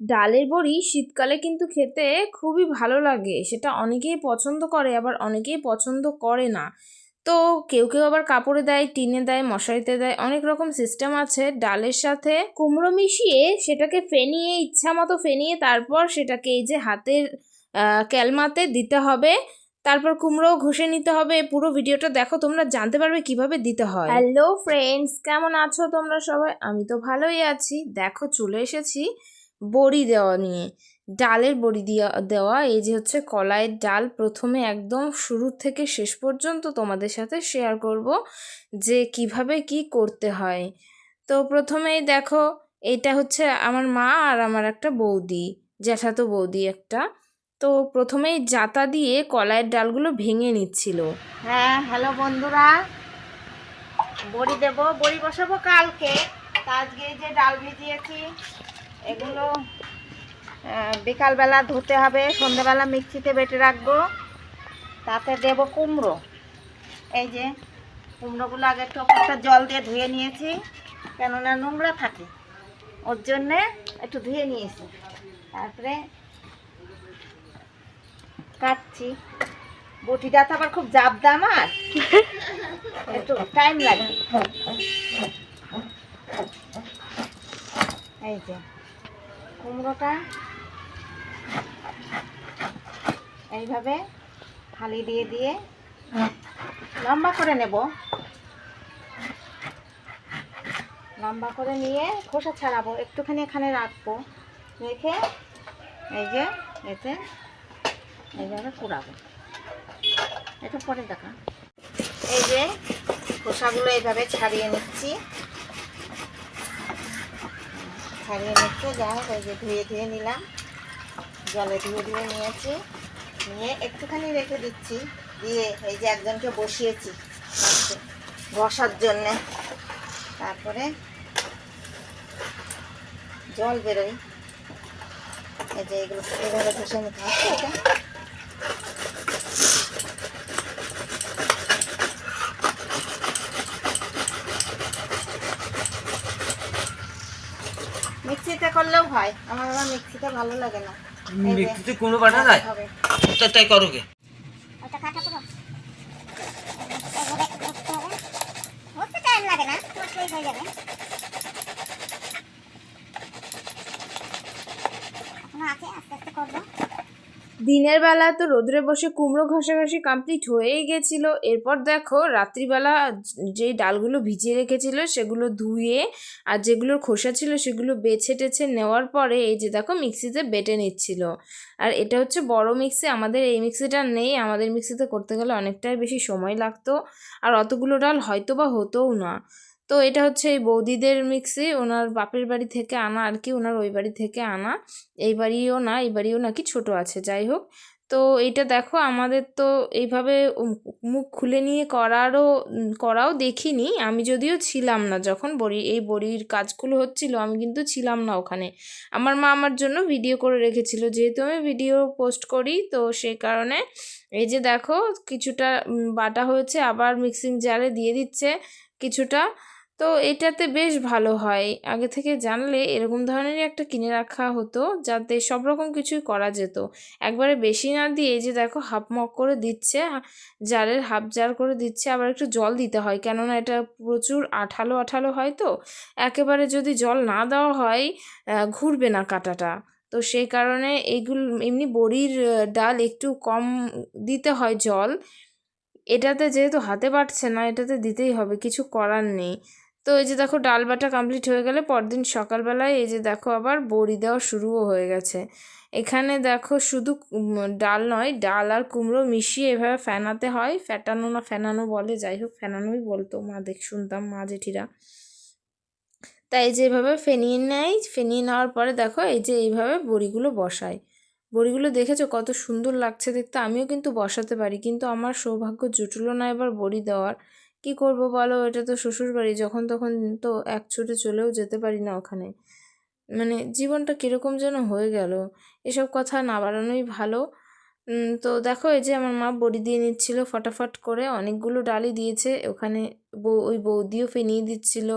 ডালের বড়ি শীতকালে কিন্তু খেতে খুবই ভালো লাগে। সেটা অনেকেই পছন্দ করে, আবার অনেকেই পছন্দ করে না। তো কেউ কেউ আবার কাপড়ে দেয়, টিনে দেয়, মশারিতে দেয়, অনেক রকম সিস্টেম আছে। ডালের সাথে কুমড়ো মিশিয়ে সেটাকে ফেনিয়ে, ইচ্ছা মতো ফেনিয়ে তারপর সেটাকে এই যে হাতের ক্যালমাতে দিতে হবে। তারপর কুমড়ো ঘষে নিতে হবে। পুরো ভিডিওটা দেখো, তোমরা জানতে পারবে কীভাবে দিতে হয়। হ্যালো ফ্রেন্ডস কেমন আছো তোমরা সবাই? আমি তো ভালোই আছি। দেখো, চলে এসেছি বড়ি দেওয়া নিয়ে, ডালের বড়ি দেওয়া দেওয়া, এই যে হচ্ছে কলাইয়ের ডাল প্রথমে একদম শুরু থেকে শেষ পর্যন্ত তোমাদের সাথে শেয়ার করব যে কীভাবে কি করতে হয়। তো প্রথমেই দেখো, এটা হচ্ছে আমার মা আর আমার একটা বৌদি, জ্যাঠাতো বৌদি একটা। তো প্রথমেই জাতা দিয়ে কলাইয়ের ডালগুলো ভেঙে নিচ্ছিল। হ্যাঁ হ্যালো বন্ধুরা। বড়ি দেবো, বড়ি বসাবো কালকে। আজকে যে ডাল ভিজিয়েছি। এগুলো বিকালবেলা ধুতে হবে সন্ধ্যেবেলা মিক্সিতে বেটে রাখব। তাতে দেবো কুমড়ো। এই যে, কুমড়োগুলো আগে একটা জল দিয়ে ধুয়ে নিয়েছি, কেননা নোংরা থাকে। ওর জন্যে একটু ধুয়ে নিয়েছি। তারপরে কাটছি। বটিটা তো আবার খুব জাপ দাম আর। একটু টাইম লাগে। এই যে। কুমড়োটা। এইভাবে থালি দিয়ে দিয়ে লম্বা করে নেব। লম্বা করে নিয়ে খোসা ছাড়াবো, একটুখানি এখানে রাখব। রেখে এই যে এতে এইভাবে কুড়াবো। এটা পরে দেখা। এই যে খোসাগুলো এইভাবে ছাড়িয়ে নিচ্ছি। ছাড়িয়ে নিচ্ছে। যা হোক ওই যে ধুয়ে ধুয়ে নিলাম। জলে ধুয়ে ধুয়ে নিয়েছি। নিয়ে একটুখানি রেখে দিচ্ছি। দিয়ে এই যে একজনকে বসিয়েছি বসার জন্যে। তারপরে জল বেরোয়। এই যে এগুলো এভাবে ঘষে নিতে হচ্ছে এটা মিক্সিতে করলেও হয়। আমার আবার মিক্সিতে ভালো লাগে না। মিক্সিতে কুমড়ো বাটা যায় হবে। তাই করো কে ওটা কাটা পুরো। হতে টাইম লাগে না করলেই হয়ে যাবে। এখনও আছে আস্তে আস্তে করব। দিনের বেলা তো রোদ্রে বসে কুমড়ো ঘষাঘষি কমপ্লিট হয়েই গেছিল। এরপর দেখো, রাত্রিবেলা যেই ডালগুলো ভিজিয়ে রেখেছিল, সেগুলো ধুয়ে আর যেগুলোর খোসা ছিল, সেগুলো বেছে টেছে নেওয়ার পরে এই যে দেখো, মিক্সিতে বেটে নিচ্ছিল। আর এটা হচ্ছে বড় মিক্সি, আমাদের এই মিক্সিটা নেই, আমাদের মিক্সিতে করতে গেলে অনেকটাই বেশি সময় লাগতো। আর অতগুলো ডাল হয়তো বা হতোও না। তো এটা হচ্ছে এই বৌদিদের মিক্সি ওনার বাপের বাড়ি থেকে আনা আর কি, ওনার ওই বাড়ি থেকে আনা। এই বাড়িও না, এই বাড়িও নাকি ছোট আছে, যাই হোক। তো এইটা দেখো, আমাদের তো এইভাবে মুখ খুলে নিয়ে করারও করাও দেখিনি। আমি যদিও ছিলাম না যখন বড়ি, এই বড়ির কাজগুলো হচ্ছিল, আমি কিন্তু ছিলাম না ওখানে। আমার মা আমার জন্য ভিডিও করে রেখেছিল। যেহেতু আমি ভিডিও পোস্ট করি, তো সেই কারণে এই যে দেখো, কিছুটা বাটা হয়েছে, আবার মিক্সিং জারে দিয়ে দিচ্ছে কিছুটা। তো এটাতে বেশ ভালো হয়। আগে থেকে জানলে এরকম ধরনেরই একটা কিনে রাখা হতো, যাতে সব রকম কিছুই করা যেত। একবারে বেশি না দিয়ে যে দেখো হাফ মগ করে দিচ্ছে জারের হাফ জার করে দিচ্ছে, আবার একটু জল দিতে হয়। কেননা এটা প্রচুর আঠালো আঠালো হয় তো, একেবারে যদি জল না দেওয়া হয় ঘুরবে না কাটাটা। তো সেই কারণে এইগুলো, এমনি বড়ির ডাল একটু কম দিতে হয় জল। এটাতে যেহেতু হাতে পারছে না, এটাতে দিতেই হবে, কিছু করার নেই। তো এই যে দেখো ডাল বাটা কমপ্লিট হয়ে গেলে পরদিন সকালবেলায় এই যে দেখো আবার বড়ি দেওয়া শুরুও হয়ে গেছে। এখানে দেখো শুধু ডাল নয়, ডাল আর কুমড়ো মিশিয়ে এভাবে ফেনাতে হয়। ফ্যাটানো না ফেনানো বলে, যাই হোক ফেনানোই বলতো মা, দেখ শুনতাম মা জেঠিরা। তাই যেভাবে ফেনিয়ে নেয়, ফেনিয়ে নেওয়ার পরে দেখো এই যে এইভাবে বড়িগুলো বসায়। বড়িগুলো দেখেছ কত সুন্দর লাগছে দেখতে? আমিও কিন্তু বসাতে পারি, কিন্তু আমার সৌভাগ্য জুটলো না এবার বড়ি দেওয়ার। কি করব বলো? এটা তো শ্বশুর বাড়ি যখন তখন তো এক ছুটে চলেও যেতে পারি না ওখানে। মানে জীবনটা কীরকম যেন হয়ে গেল। এসব কথা না বাড়ানোই ভালো। তো দেখো, এই যে আমার মা বড়ি দিয়ে নিচ্ছিল ফটাফট করে, অনেকগুলো ডালই দিয়েছে। ওখানে বউ, ওই বৌদিও ফেনিয়ে দিচ্ছিল।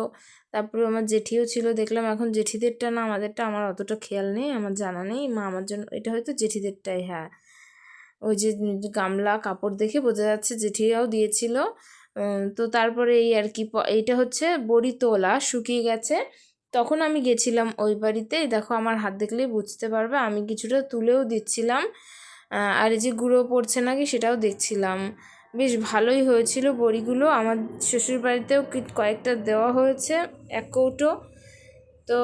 তারপরে আমার জেঠিও ছিল। দেখলাম এখন জেঠিদেরটা না, আমাদেরটা আমার অতটা খেয়াল নেই, আমার জানা নেই। মা আমার জন্য, এটা হয়তো জেঠিদেরটাই হ্যাঁ। ওই যে গামলা, কাপড় দেখে বোঝা যাচ্ছে জেঠিরাও দিয়েছিল। তো তারপরে এই আর কি এইটা হচ্ছে বড়ি তোলা শুকিয়ে গেছে। তখন আমি গেছিলাম ওই বাড়িতে। দেখো আমার হাত দেখলেই বুঝতে পারবে, আমি কিছুটা তুলেও দিচ্ছিলাম। আর এই যে গুঁড়ো পড়ছে নাকি সেটাও দেখছিলাম। বেশ ভালোই হয়েছিল বড়িগুলো। আমার শ্বশুর বাড়িতেও কয়েকটা দেওয়া হয়েছে, এক কৌটো। তো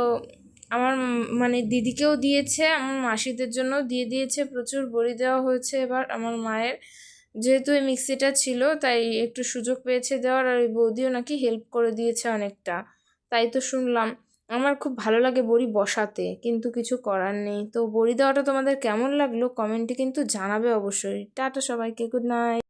আমার মানে দিদিকেও দিয়েছে, আমার মাসিদের জন্য দিয়ে দিয়েছে, প্রচুর বড়ি দেওয়া হয়েছে এবার আমার মায়ের। যেহেতু এই মিক্সিটা ছিল, তাই একটু সুযোগ পেয়েছে দেওয়ার, আর ওই বৌদিও নাকি হেল্প করে দিয়েছে অনেকটা। তাই তো শুনলাম, আমার খুব ভালো লাগে বড়ি বসাতে, কিন্তু কিছু করার নেই। তো বড়ি দেওয়াটা তোমাদের কেমন লাগল? কমেন্টে কিন্তু জানাবে অবশ্যই। টাটা সবাইকে গুড নাইট